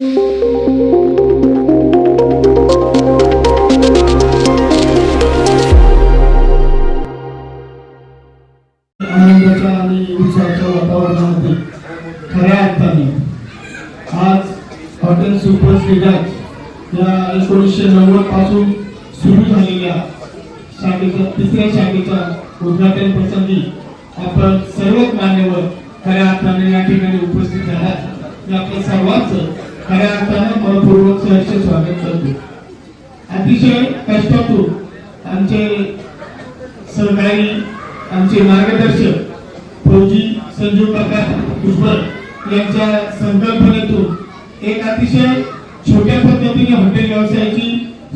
आनंदाच्या आणि उत्साहाच्या वातावरणामध्ये खऱ्या अर्थाने आज हॉटेल सुपर श्रीराज या एकोणीसशे नव्वदपासून सुरू झालेल्या शाखेच्या तिसऱ्या शाखेच्या उद्घाटन प्रसंगी आपण सर्वच मान्यवर खऱ्या अर्थाने या ठिकाणी उपस्थित झाल्यात मी आपल्या सर्वांचं खऱ्या अर्थाने मनपूर्वक सहर्ष स्वागत करतो. अतिशय कष्टातून आमचे सहकारी आमचे मार्गदर्शक फौजी संजू काका भुजबळ यांच्या संकल्पनेतून एक अतिशय छोट्या पद्धतीने हॉटेल व्यवसायाची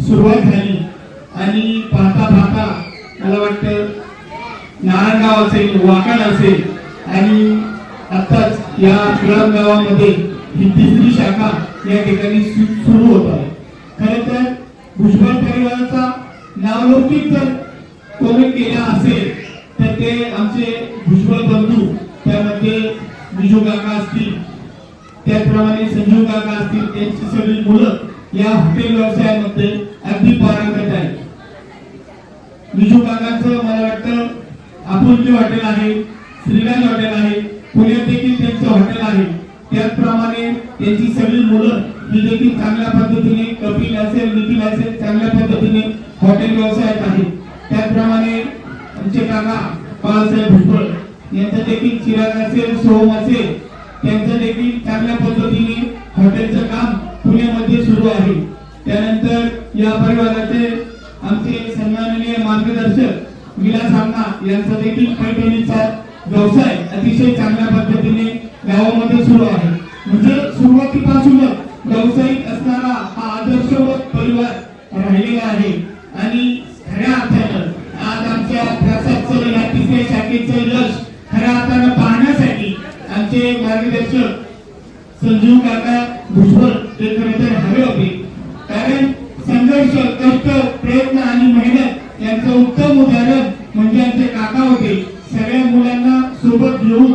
सुरुवात झाली आणि पाहता पाहता मला वाटतं नारायणगाव असेल वाकड असेल आणि आत्ताच या ग्राम गावामध्ये ही तिसरी शाखा या ठिकाणी सुरू होत आहे. खर तर भुजबळ परिवाराचा नावलौकिक जर कोणी केला असेल तर ते आमचे भुजबळ बंधू त्यामध्ये विजू काका असतील त्याचप्रमाणे संजीव काका असतील त्यांची सगळी मुलं या हॉटेल व्यवसायामध्ये अगदी पारंगत आहे विजू काकांचं मला वाटतं आपुलकी हॉटेल आहे श्रीराज हॉटेल आहे पुण्यात देखील त्यांचं हॉटेल आहे. त्याचप्रमाणे त्यांची सगळी मुलं ही देखील चांगल्या पद्धतीने कपिल असेल निखिल असेल चांगल्या पद्धतीने हॉटेल व्यवसायात आहे त्याचप्रमाणे आमचे काका बाळासाहेब भुजबळ यांचं देखील चिराग असेल सोहम असेल त्यांचं देखील चांगल्या पद्धतीने हॉटेलचं काम पुण्यामध्ये सुरू आहे. त्यानंतर या परिवाराचे आमचे सन्माननीय मार्गदर्शक विलास आमना यांचा देखील पैठणीचा व्यवसाय अतिशय चांगल्या पद्धतीने गावामध्ये सुरू आहे. म्हणजे सुरुवातीपासूनच व्यावसायिक असणारा हा आदर्शवत परिवार राहिलेला आहे. आणि खऱ्या अर्थानं आज आमच्या प्रसादचं या तिसऱ्या शाखेचं यश खऱ्या अर्थानं पाहण्यासाठी आमचे मार्गदर्शक संजीव काका भुजबळ ते खरं तर हवे होते. कारण संघर्ष कष्ट प्रयत्न आणि मेहनत यांचं उत्तम उदाहरण म्हणजे आमचे काका होते. सगळ्या मुलांना सोबत घेऊन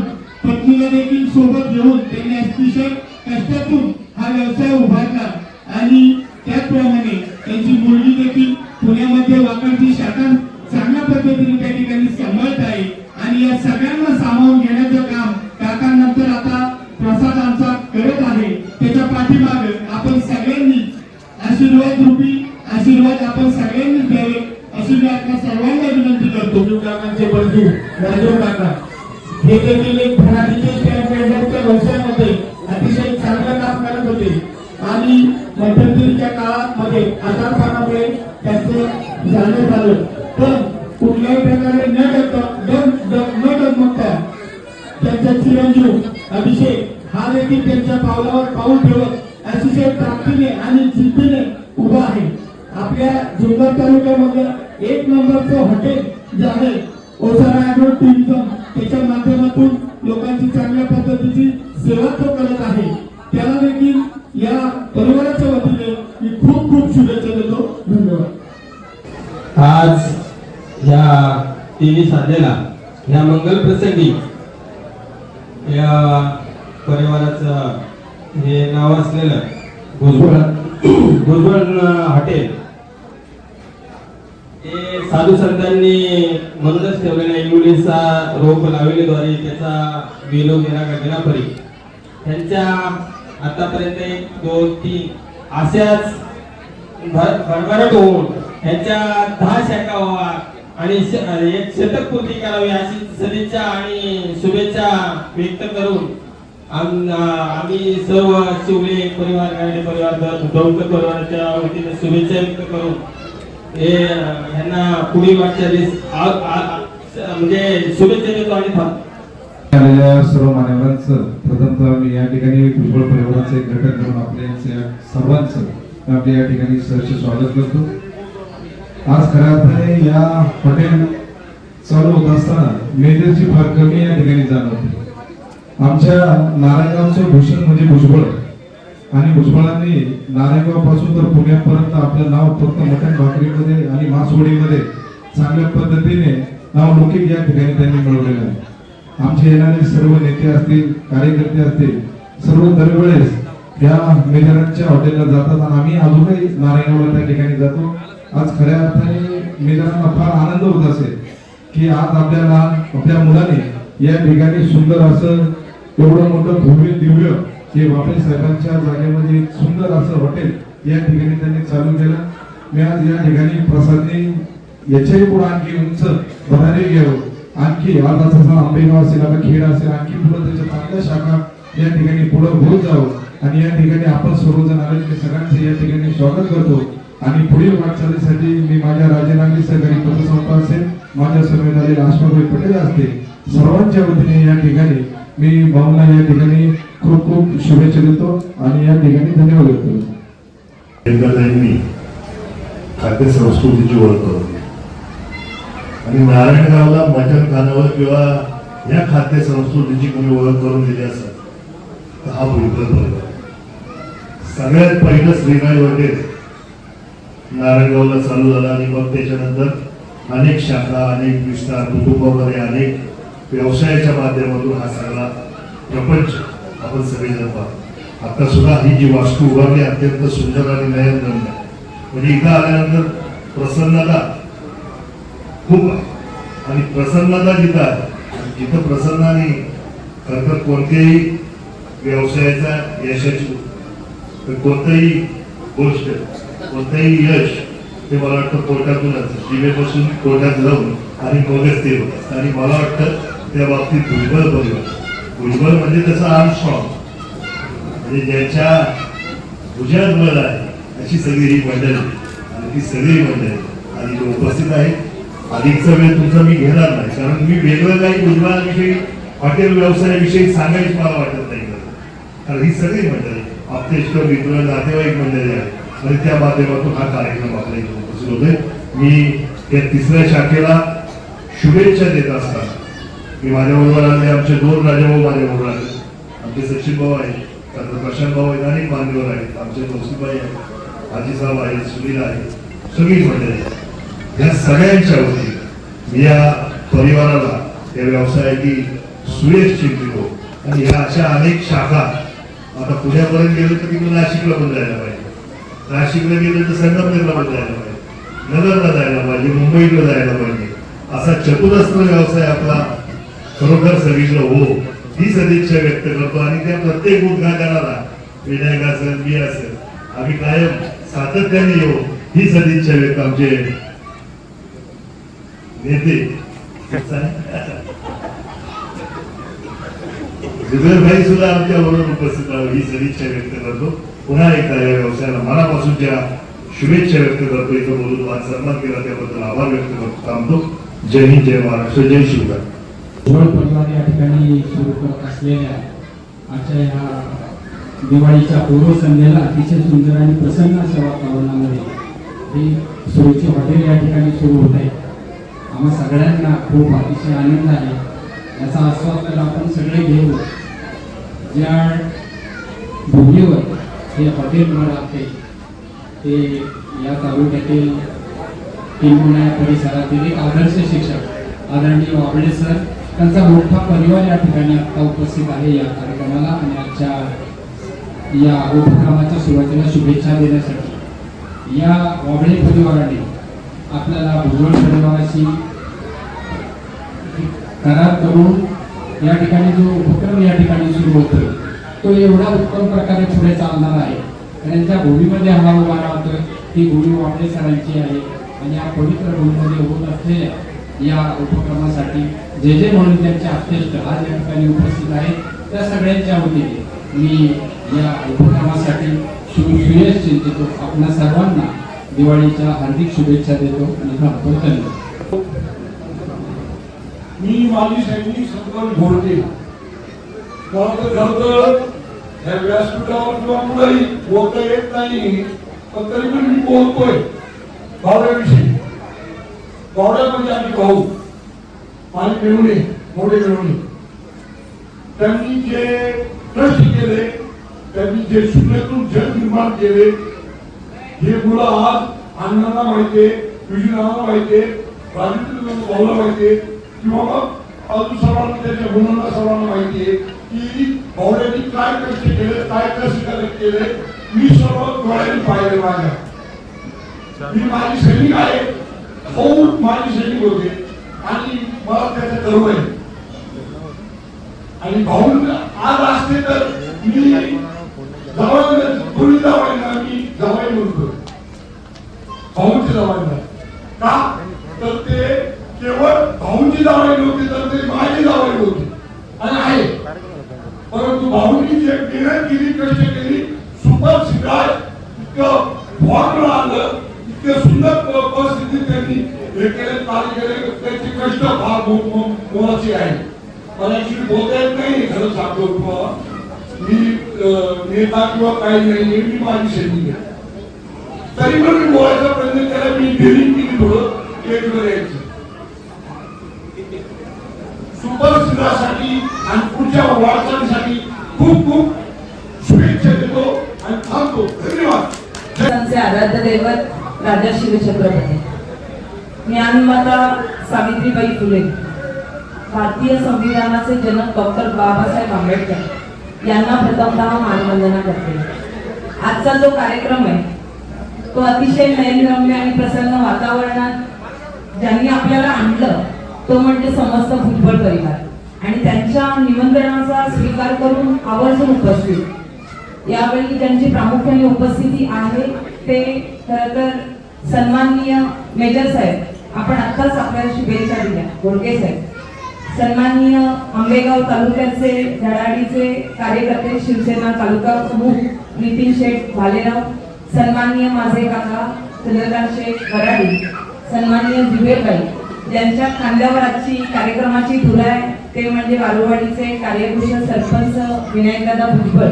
पत्नीला देखील सोबत घेऊन त्यांनी अतिशय कष्टातून हा व्यवसाय उभारला. आणि त्याचप्रमाणे त्यांची मुलगी देखील पुण्यामध्ये वाकडची शाखा चांगल्या पद्धतीने त्या ठिकाणी सांभाळत आहे. आणि या सगळ्या हा देखील त्यांच्या पावलावर पाऊल ठेवत अतिशय ताकदीने आणि जिद्दीने उभा आहे. आपल्या जुन्नर तालुक्यामध्ये एक नंबरचं हॉटेल जे आहे ओसारा अॅग्रो टुरिझम त्याच्या माध्यमातून लोकांची चांगल्या पद्धतीची सेवा तो करत आहे. त्याला देखील या परिवाराच्या वतीने मी खूप खूप शुभेच्छा देतो. धन्यवाद. आज या तेवीस साजेला या मंगल प्रसंगी या परिवाराचं हे नाव असलेलं भुजबळ भुजबळ हॉटेल. हे साधू संतांनी म्हणूनच ठेवलेला इंग्लिशचा रोप लावलेद्वारे त्याचा विलो गेला का गेला परी त्यांच्या आतापर्यंत एक दोन तीन अशाच भरभरट होऊन त्यांच्या दहा शाखा व्हावा आणि एक शतक पूर्ती करावी अशी सदिच्छा आणि शुभेच्छा व्यक्त करून आम्ही सर्व शिवले परिवार गाडे परिवार द- परिवाराच्या वतीने शुभेच्छा व्यक्त करून हे यांना पुढील वाटचालीस आ- म्हणजे शुभेच्छा देतो आणि आलेल्या सर्व मान्यवरांचं प्रथमतः मी या ठिकाणी भुजबळ परिवाराचे घटक म्हणून आपल्या सर्वांचं आपल्या या ठिकाणी सहर्ष स्वागत करतो. आज खऱ्या अर्थाने या हॉटेल चालू होत असताना मेजरची फार कमी या ठिकाणी जाणवते. आमच्या नारायणगावचं भूषण म्हणजे भुजबळ. आणि भुजबळांनी नारायणगावपासून तर पुण्यापर्यंत आपलं नाव फक्त मटण भाकरीमध्ये आणि मासवडीमध्ये चांगल्या पद्धतीने नाव लौकिक या ठिकाणी त्यांनी मिळवलेलं आहे. आमचे येणारे सर्व नेते असतील कार्यकर्ते असतील सर्व दरवेळेस या मेजरांच्या हॉटेलला जातात आणि आम्ही अजूनही नारायणगावला त्या ठिकाणी जातो. आज खऱ्या अर्थाने मेजरांना फार आनंद होत असेल की आज आपल्या आपल्या मुलाने या ठिकाणी सुंदर असं एवढं मोठं भव्य दिव्य हे बापरे साहेबांच्या जागेमध्ये एक सुंदर असं हॉटेल या ठिकाणी त्यांनी चालू केलं. मी आज या ठिकाणी प्रसादने याच्याही पुढे आणखी उंच बनारे गेलो. आणखी आज असं आंबेगाव असेल आता खेड असेल आणखी पुढे त्याच्या चांगल्या शाखा या ठिकाणी पुढे होत जावं. आणि या ठिकाणी आपण सर्वजण आले ते सगळ्यांचे या ठिकाणी स्वागत करतो. आणि पुढील वाटचालीसाठी मी माझ्या राजेनागरी सहकारी पतसंस्था असेल माझ्या समेत आलेले पटेल असते सर्वांच्या वतीने या ठिकाणी मी भावना या ठिकाणी खूप खूप शुभेच्छा देतो आणि या ठिकाणी धन्यवाद देतो एकदाताईंनी खाद्य संस्कृतीची ओळख करून आणि नारायणगावला माझ्या कानावर किंवा या खाद्य संस्कृतीची कोणी ओळख करून दिली असत तर हा भुलकर सगळ्यात पहिलं श्रीराय वगैरे नारायणगावला चालू झाला आणि मग त्याच्यानंतर अनेक शाखा अनेक विस्तार कुटुंबामध्ये अनेक व्यवसायाच्या माध्यमातून हा सगळा प्रपंच आपण सगळेजण पाहतो. आता सुद्धा ही जी वास्तू उभारली अत्यंत सुंदर आणि नयनरम्य आहे. म्हणजे इथं आल्यानंतर प्रसन्नता खूप आहे. आणि प्रसन्नता जिथं आहे जिथं प्रसन्नाने खरं तर कोणत्याही व्यवसायाचा यशाची तर कोणतंही गोष्ट कोणतंही यश ते मला वाटतं कोर्टातूनच जिवेपासून कोर्टात जाऊन आणि मगच ते होत आणि मला वाटतं त्या बाबतीत भुजबळ परिवार भुजबळ म्हणजे त्याचा आर्म स्ट्रॉंग म्हणजे ज्याच्या भुजात बळ आहे अशी सगळी ही मंडळी. आणि ती सगळी मंडळी. आणि जे उपस्थित आहेत अधिकचा वेळ तुमचा मी घेणार नाही. कारण मी वेगळं काही भुजबळाविषयी हॉटेल व्यवसायाविषयी सांगायची मला वाटत नाही. कारण ही सगळी मंडळी आपतेष्ट मित्र नातेवाईक मंडळी आहे आणि त्या माध्यमातून हा कार्यक्रम आपल्या इथे उपस्थित होतोय. मी या तिसऱ्या शाखेला शुभेच्छा देत असताना मी माझ्याबरोबर आले आमचे दोन राजाभाऊ माझ्याबरोबर आले. आमचे सचिन भाऊ आहेत त्यानंतर प्रशांत भाऊ आहेत अनेक मान्यवर आहेत. आमचे कौशिकबाई आहेत आजीसाहेब आहेत सुनील आहेत सुनील मंडळी आहेत. या सगळ्यांच्या वतीने मी या परिवाराला या व्यवसायाची सुरेश चिंतितो आणि ह्या अशा अनेक शाखा आता पुण्यापर्यंत गेलो तर तिकडे नाशिकला पण जायला पाहिजे. नाशिकला गेलं तर संगमनेरला पण जायला पाहिजे. नगरला जायला पाहिजे मुंबईला जायला पाहिजे. असा चतुरस्त्र व्यवसाय आपला खरोखर सगळीकडे हो. ही सदिच्छा व्यक्त करतो आणि त्या प्रत्येक उद्घाटनाला विनायक असेल मी असेल आम्ही कायम सातत्याने येऊ ही सदिच्छा व्यक्त आमचे नेते. भाई सुद्धा आमच्या बरोबर उपस्थित राहू ही सदिच्छा व्यक्त करतो. पुन्हा एकदा या व्यवसायाला मनापासूनच्या शुभेच्छा व्यक्त करतो. इथं बोलून आज सन्मान केला त्याबद्दल आभार व्यक्त करतो. थांबतो. जय हिंद जय महाराष्ट्र जय शिवराय भोळ परिवार या ठिकाणी सुरू करत असलेल्या आजच्या ह्या दिवाळीच्या पूर्वसंध्येला अतिशय सुंदर आणि प्रसन्न अशा वातावरणामध्ये हे सोयीची हॉटेल या ठिकाणी सुरू होत आहे. आम्हा सगळ्यांना खूप अतिशय आनंद आहे. याचा आस्वाद तर आपण सगळे घेऊ. ज्या भूमीवर हे हॉटेल मला आहे ते या तालुक्यातील किंबहुना परिसरातील एक आदर्श शिक्षक आदरणीय वाबळे सर त्यांचा मोठा परिवार या ठिकाणी आता उपस्थित आहे या कार्यक्रमाला आणि आजच्या या उपक्रमाच्या सुरुवातीला शुभेच्छा देण्यासाठी. या वाबळे परिवाराने आपल्याला भुजबळ परिवाराशी करार करून या ठिकाणी जो उपक्रम या ठिकाणी सुरू होतोय तो एवढा उत्तम प्रकारे पुढे चालणार आहे. कारण ज्या भूमीमध्ये हा उभा राहतोय ती भूमी वाबळे सरांची आहे आणि या पवित्र भूमीमध्ये होत असलेल्या या उपक्रमासाठी जे जे म्हणून त्यांचे अध्यक्ष आज या ठिकाणी उपस्थित आहेत त्या सगळ्यांच्या वतीने मी या उपक्रमासाठी सुयश चिंतितो. आपल्या सर्वांना दिवाळीच्या हार्दिक शुभेच्छा देतो आणि थांबतो धन्यवाद. मी माझी सैनिक संतोष घोडते या व्यासपीठावर किंवा कुठेही बोलता येत नाही पण तरी पण मी बोलतोय. भावड्याविषयी गौरव म्हणजे आम्ही भाऊ माझे मिळवणे मोठे मिळवणे. त्यांनी जे ट्रस्ट केले त्यांनी जे शून्यातून जग निर्माण केले हे मुलं आज अण्णांना माहितीये विजयनाना माहितीये राजकीय भाऊला माहितीये किंवा मग अजून सर्वांना म्हणजे त्याच्या मुलांना सर्वांना माहितीये की भावड्यांनी काय कष्ट केले काय कष्ट केले मी सर्व डोळ्यांनी पाहिले माझ्या. मी माझी सैनिक आहे. खूप माझी सैनिक होते. आणि मला त्याचं गर्व आहे आणि भाऊ आज असते तर मी जवळ पूर्वी जवळ मी जवळ म्हणतो भाऊंची जवळ का तर ते केवळ भाऊंची जबाबदारी नव्हती तर ते माझी जबाबदारी होती आणि आहे परंतु भाऊंनी जे मेहनत केली कष्ट केली सुपर सिद्धार्थ इतकं फॉर्म आलं इतकं सुंदर प- परिस्थिती त्यांनी हे केले कार्य केले त्याचे कष्ट फार मो- मो- मोलाचे आहे मला ऍक्च्युली बोलता येत नाही खरं सांगतो तुम्हाला मी अं, किंवा काही नाही मी माझी सैनिक आहे तरी पण मी बोलायचा प्रयत्न केला मी डेअरिंग केली थोडं एक यायचं. सुपर सिद्धासाठी आणि पुढच्या वाटचालीसाठी खूप खूप शुभेच्छा देतो आणि थांबतो. धन्यवाद. आराध्य दैवत राजा शिवछत्रपती ज्ञानमाता सावित्रीबाई फुले भारतीय संविधानाचे जनक डॉक्टर बाबासाहेब आंबेडकर. यांना प्रथमतः मानवंदना करते. आजचा जो कार्यक्रम आहे तो अतिशय नयनरम्य आणि प्रसन्न वातावरणात ज्यांनी आपल्याला आणलं तो म्हणजे समस्त भुजबळ परिवार. आणि त्यांच्या निमंत्रणाचा स्वीकार करून आवर्जून उपस्थित. यावेळी ज्यांची प्रामुख्याने उपस्थिती आहे ते खर तर सन्माननीय मेजर साहेब आपण आत्ताच आपल्याला शुभेच्छा दिल्या. गोडके साहेब. सन्माननीय आंबेगाव तालुक्याचे धडाडीचे कार्यकर्ते शिवसेना तालुका प्रमुख नितीन शेठ भालेराव सन्माननीय माझे काका चंद्रकांत शेठ वराडी सन्माननीय जुबेरबाई ज्यांच्या खांद्यावर आजची कार्यक्रमाची धुरा आहे. ते म्हणजे वारुवाडीचे कार्यकुशल सरपंच विनायकदादा भुजबळ.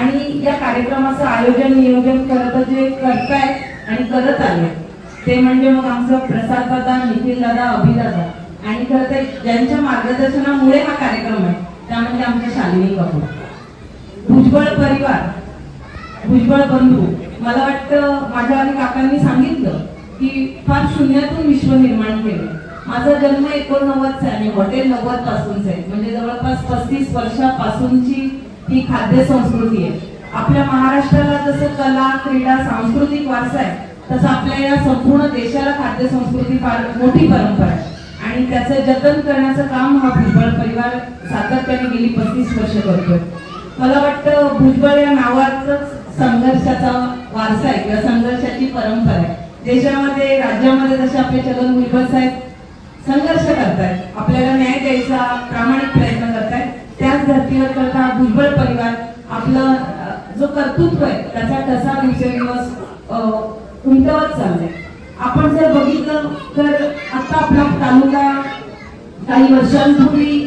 आणि या कार्यक्रमाचं आयोजन नियोजन करत जे करतायत आणि करत आले ते म्हणजे मग आमचं प्रसाद दादा नितीन दादा अभिदादा. आणि खरं तर ज्यांच्या मार्गदर्शनामुळे हा कार्यक्रम आहे त्या म्हणजे आमच्या शालिनी कपूर भुजबळ परिवार भुजबळ बंधू मला वाटतं माझ्या आणि काकांनी सांगितलं की फार शून्यातून विश्व निर्माण केलं. माझा जन्म एकोणनव्वदचा आहे आणि हॉटेल नव्वद पासूनच आहे. म्हणजे जवळपास पस्तीस वर्षापासूनची ही खाद्य संस्कृती आहे. आपल्या महाराष्ट्राला जसं कला क्रीडा सांस्कृतिक वारसा आहे तसं आपल्या या संपूर्ण देशाला खाद्य संस्कृती फार मोठी परंपरा आहे. आणि त्याचं जतन करण्याचं काम हा भुजबळ परिवार सातत्याने गेली पस्तीस वर्ष करतोय मला वाटतं भुजबळ या नावाचाच संघर्षाचा वारसा आहे किंवा संघर्षाची परंपरा आहे. देशामध्ये राज्यामध्ये जसे आपले छगन भुजबळ साहेब संघर्ष करतायत आपल्याला न्याय द्यायचा प्रामाणिक प्रयत्न करतायत त्याच धर्तीवर करता भुजबळ परिवार आपलं जो कर्तृत्व आहे त्याचा कसा दिवसेंदिवस उमटवत चाललाय. आपण जर बघितलं तर आता आपला तालुका काही वर्षांपूर्वी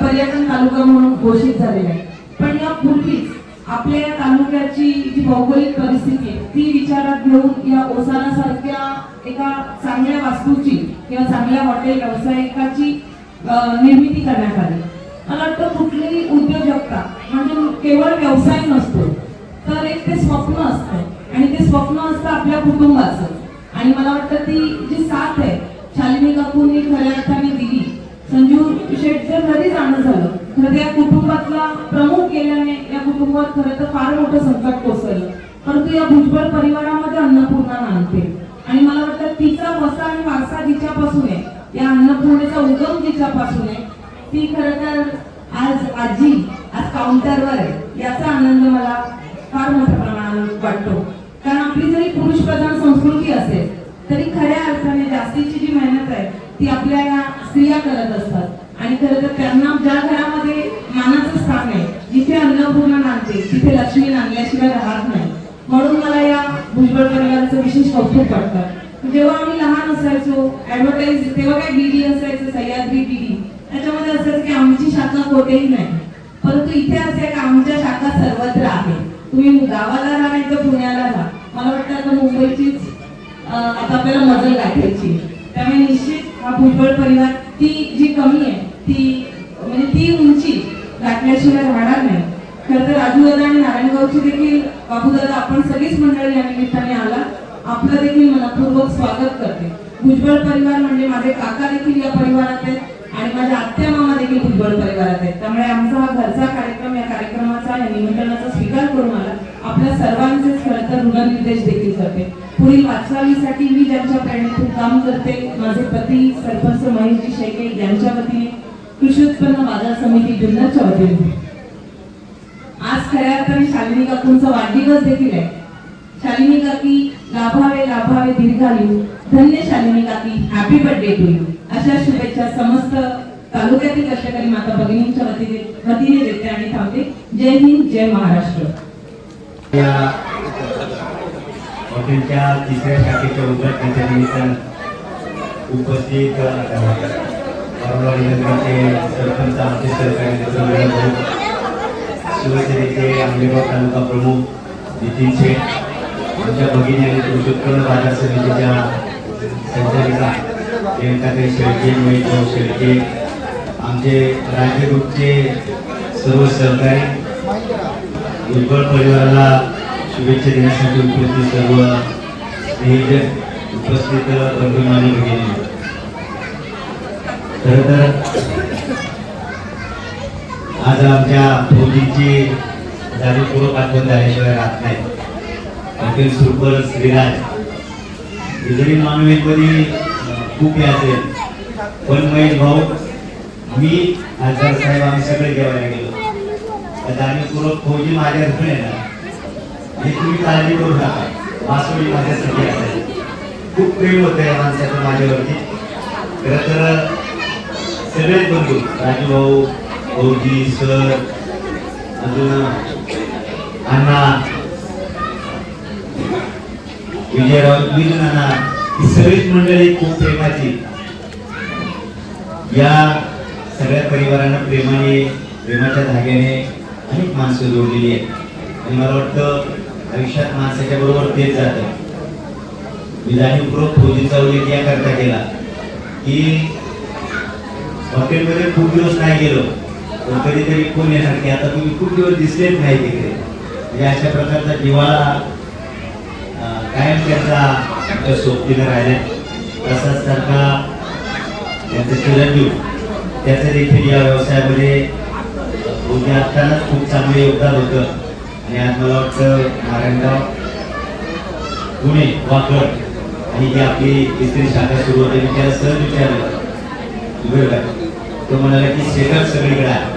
पर्यटन तालुका म्हणून घोषित झालेला आहे. पण यापूर्वीच आपल्या या तालुक्याची जी भौगोलिक परिस्थिती आहे ती विचारात घेऊन या ओसानासारख्या एका चांगल्या वास्तूची किंवा चांगल्या हॉटेल व्यावसायिकाची निर्मिती करण्यात आली. मला वाटतं कुठलीही उद्योजकता म्हणजे केवळ व्यवसाय नसतो तर एक ते स्वप्न असतं. आणि ते स्वप्न असतं आपल्या कुटुंबाचं. आणि मला वाटतं ती जी साथ आहे शालिनी कपूरनी खऱ्या अर्थाने दिली. संजू शेटचं घरी जाणं झालं खरं तर या कुटुंबातला प्रमुख गेल्याने या कुटुंबात खरं तर फार मोठं संकट कोसळलं. परंतु या भुजबळ परिवारामध्ये अन्नपूर्णा नांदते. आणि मला वाटतं तिचा वसा आणि वारसा जिच्यापासून आहे या अन्नपूर्णेचा उगम जिच्यापासून आहे ती खरं तर आज आजी आज काउंटरवर आहे याचा आनंद मला फार मोठ्या प्रमाणात वाटतो. कारण आपली जरी पुरुष प्रधान संस्कृती असेल तरी खऱ्या अर्थाने जास्तीची जी मेहनत आहे ती आपल्या या स्त्रिया करत असतात. आणि खरं तर त्यांना ज्या घरामध्ये मानाचं स्थान आहे जिथे अन्नपूर्णा नांदते तिथे लक्ष्मी नांदल्याशिवाय राहत नाही. म्हणून मला या भुजबळ परिवाराचं विशेष कौतुक वाटतं. जेव्हा आम्ही लहान असायचो ऍडव्हर्टाईज तेव्हा काय डीडी असायचं सह्याद्री डीडी त्याच्यामध्ये असायचं की आमची शाखा कोठेही नाही. परंतु इथे असे आहे की आमच्या शाखा सर्वत्र आहे. तुम्ही गावाला राहा नाही तर पुण्याला राहा. मला वाटतं आता मुंबईचीच आता आपल्याला मजल गाठायची. त्यामुळे निश्चित हा भुजबळ परिवार ती जी कमी आहे ती म्हणजे ती उंची गाठल्याशिवाय राहणार नाही. खरं तर राजूदादा आणि नारायणगावची देखील बाबूदादा आपण सगळीच मंडळी या निमित्ताने आला. आपलं देखील मनपूर्वक स्वागत करते. भुजबळ परिवार म्हणजे माझे काका देखील या परिवारात आहेत आणि माझ्या आत्या मामा देखील भुजबळ परिवारात आहेत. त्यामुळे आमचा हा घरचा कार्यक्रम या कार्यक्रमाचा या निमंत्रणाचा स्वीकार करून मला आपल्या सर्वांचे खरं तर ऋणनिर्देश देखील करते. पुढील वाटचालीसाठी मी ज्यांच्या प्रेरणेतून काम करते माझे पती सरपंच महेशजी शेके यांच्या वतीने कृषी उत्पन्न बाजार समिती जुन्नरच्या वतीने. आज खऱ्या अर्थाने शालिनी काकूंचा वाढदिवस देखील आहे. शालिनी काकी लाभावे लाभावे दीर्घायू. धन्य शालिनी काकी हॅपी बर्थडे टू यू अशा शुभेच्छा समस्त तालुक्यातील कष्टकरी माता भगिनींच्या वतीने वतीने देते आणि थांबते. जय हिंद जय महाराष्ट्र. या हॉटेलच्या तिसऱ्या शाखेच्या उद्घाटनाच्या निमित्तानं उपस्थित औरंगाबादचे सरपंच आमचे सरकारी शिवसेनेचे आंबेगाव तालुका प्रमुख नितीन शेठ आमच्या भगिनी आणि कृषी उत्पन्न बाजार समितीच्या संचालिका प्रियंकाताई शेळके महेशभाऊ शेळके आमचे राज्य सर्व सहकारी भुजबळ परिवाराला शुभेच्छा देण्यासाठी उपस्थित सर्व स्नेहिजन उपस्थित बंधुमानी भगिनी. खरं तर आज आमच्या फौजींची जाणीवपूर्वक आठवण झाल्याशिवाय राहत नाही. Hotel super Shreeraj. हे जरी खूप हे असेल. पण महेश भाऊ मी आजार साहेब आम्ही सगळे जेवायला गेलो. जाणीवपूर्वक फौजी माझ्याकडे येणार हे तुम्ही काळजी करू नका. वासवडी माझ्यासाठी असेल खूप प्रेम होतं या माणसाचं माझ्यावरती. खरं तर सगळेच बंधू राजूभाऊ भाऊजी सर अजून अण्णा विजयराव विजून अण्णा ही सगळीच मंडळी खूप प्रेमाची. या सगळ्या परिवारानं प्रेमाने प्रेमाच्या धाग्याने अनेक माणसं जोडलेली आहेत. आणि मला वाटतं आयुष्यात माणसाच्या बरोबर तेच जातं. मी जाणीवपूर्वक फौजीचा उल्लेख याकरता केला की हॉटेलमध्ये खूप दिवस नाही गेलो पण कधीतरी कोण येणार? की आता तुम्ही खूप दिवस दिसलेच नाही तिकडे. म्हणजे अशा प्रकारचा जिव्हाळा कायम त्यांचा आमच्या सोबतीनं राहिलाय. तसाच सारखा त्यांचं चिरंजीव त्याचं देखील या व्यवसायामध्ये उद्या असतानाच खूप चांगलं योगदान होतं. आणि आज मला वाटतं नारायणगाव पुणे वाकड आणि जी आपली तिसरी शाखा सुरू होते. मी त्याला सहज विचारलं तो म्हणाला की शेतात सगळीकडे आहे.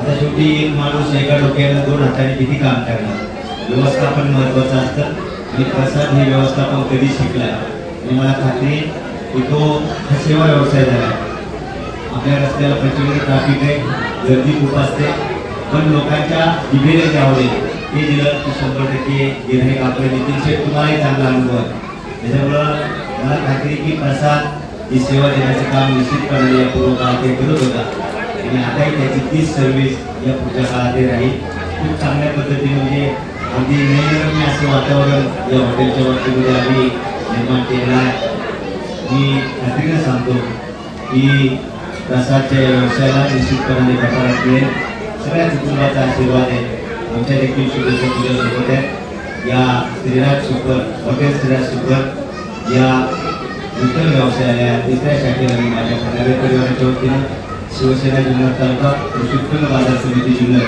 आता शेवटी एक माणूस एका डोक्याला दोन हाताने किती काम करणार? व्यवस्थापन महत्वाचं असतं आणि प्रसाद हे व्यवस्थापन कधी शिकला आणि मला खात्री की तो सेवा व्यवसाय झाला आपल्या रस्त्याला प्रचंड ट्रॅफिक आहे गर्दी खूप असते. पण लोकांच्या जिभेला द्यावे हे दिलं की शंभर टक्के गिऱ्हाईक आपले नितीन शेठ तुम्हालाही चांगला अनुभव आहे. त्याच्यामुळं मला खात्री की प्रसाद ही सेवा देण्याचं काम निश्चितपणे या पूर्व काळात ते करत होता आणि आताही त्याची तीच सर्व्हिस या पुढच्या काळात राहील. खूप चांगल्या पद्धतीने म्हणजे अगदी नैरम्य असं वातावरण या हॉटेलच्या बाबतीमध्ये आम्ही निर्माण केलेलं आहे. मी खात्रीनं सांगतो की प्रसादच्या या व्यवसायाला निश्चितपणे व्यापारात मिळेल सगळ्या कुटुंबाचा आशीर्वाद आहे. आमच्या देखील शुभेच्छा तुझ्यासोबत आहेत या Shreeraj super hotel Shreeraj super या नूतन व्यवसायाला तिसऱ्या शाखेला मी माझ्या फटावे परिवाराच्या वतीनं शिवसेना जुन्नर तालुका कृषी उत्पन्न बाजार समिती जुन्नर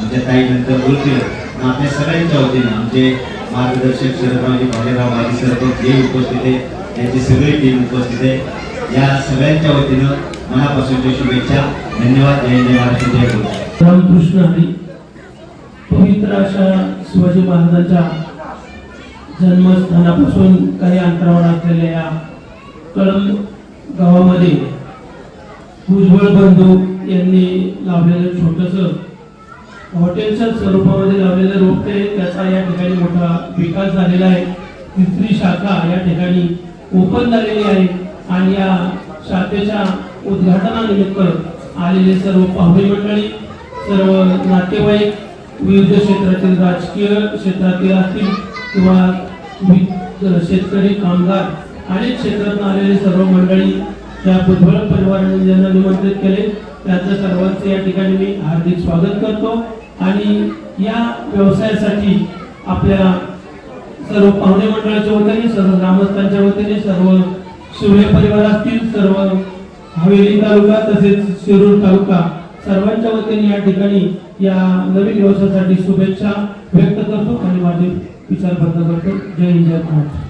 आमच्या ताईनंतर बोलतील. आणि आपल्या सगळ्यांच्या वतीनं आमचे मार्गदर्शक शरदरावजी भालेराव माजी सरपंच जे उपस्थित आहे. त्यांची सगळी टीम उपस्थित आहे. या सगळ्यांच्या वतीनं मनापासूनच्या शुभेच्छा धन्यवाद जय जय महाराष्ट्र जय गुरु रामकृष्ण हरी. पवित्र अशा शिवाजी महाराजांच्या जन्मस्थानापासून काही अंतरावर असलेल्या या कळम गावामध्ये भुजबळ बंधू यांनी लावलेलं छोटस हॉटेलच्या स्वरूपामध्ये लावलेलं रोपटे त्याचा या ठिकाणी मोठा विकास झालेला आहे. तिसरी शाखा या ठिकाणी ओपन झालेली आहे आणि या शाखेच्या उद्घाटनानिमित्त आलेले सर्व पाहुणे मंडळी सर्व नातेवाईक विविध क्षेत्रातील राजकीय क्षेत्रातील असतील किंवा शेतकरी कामगार अनेक क्षेत्रातून आलेले सर्व मंडळी या भुजबळ परिवाराने ज्यांना निमंत्रित केले त्यांचं सर्वांचं या ठिकाणी मी हार्दिक स्वागत करतो. आणि या व्यवसायासाठी आपल्या सर्व पाहुणे मंडळाच्या वतीने सर्व ग्रामस्थांच्या वतीने सर्व शिवले परिवार असतील सर्व हवेली तालुका तसेच शिरूर तालुका सर्वांच्या वतीने या ठिकाणी या नवीन व्यवसायासाठी शुभेच्छा व्यक्त करतो आणि माझे विचार बंद करतो. जय हिंद जय महाराष्ट्र